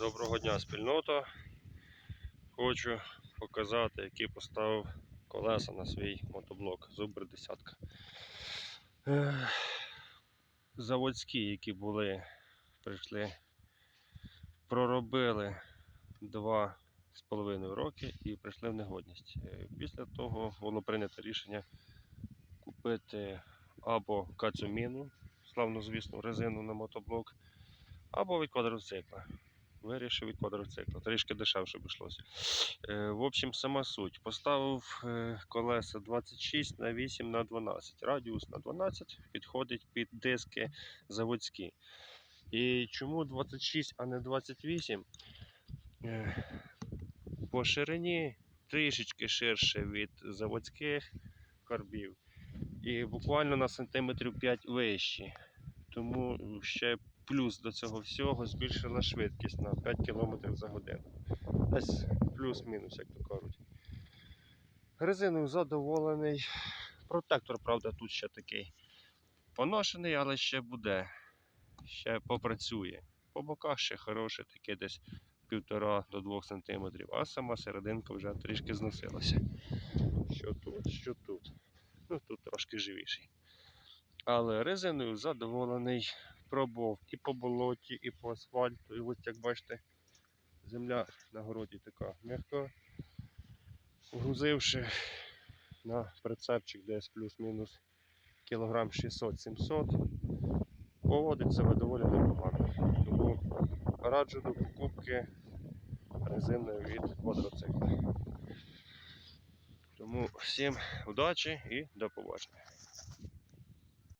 Доброго дня, спільнота. Хочу показати, які поставив колеса на свій мотоблок Зубр десятка. Заводські, які були, прийшли, проробили два з половиною роки і прийшли в негодність. Е, Після того було прийнято рішення купити або кацуміну, славно звісно, резину на мотоблок, або від квадроцикла. Вирішив від квадроцикла, трішки дешевше обійшлося. Е, в общем, сама суть. Поставив е, колеса 26 на 8 на 12. Радіус на 12 підходить під диски заводські. І чому 26, а не 28? Е, по ширині трішечки ширше від заводських карбів. І буквально на сантиметрів 5 вищі. Тому ще плюс до цього всього збільшила швидкість на 5 км за годину. Десь плюс-мінус, як то кажуть. Резиною задоволений. Протектор, правда, тут ще такий поношений, але ще буде. Ще попрацює. По боках ще хороше, таке десь 1,5 до 2 см, а сама серединка вже трішки зносилася. Що тут, що тут. Ну, тут трошки живіший. Але резиною задоволений. Пробував і по болоті, і по асфальту. І ось як бачите, земля на городі така м'яка. Грузивши на прицепчик десь плюс-мінус кілограм 600-700, поводить себе доволі непогано. Тому раджу до покупки резини від квадроцикла. Тому всім удачі і до побачення.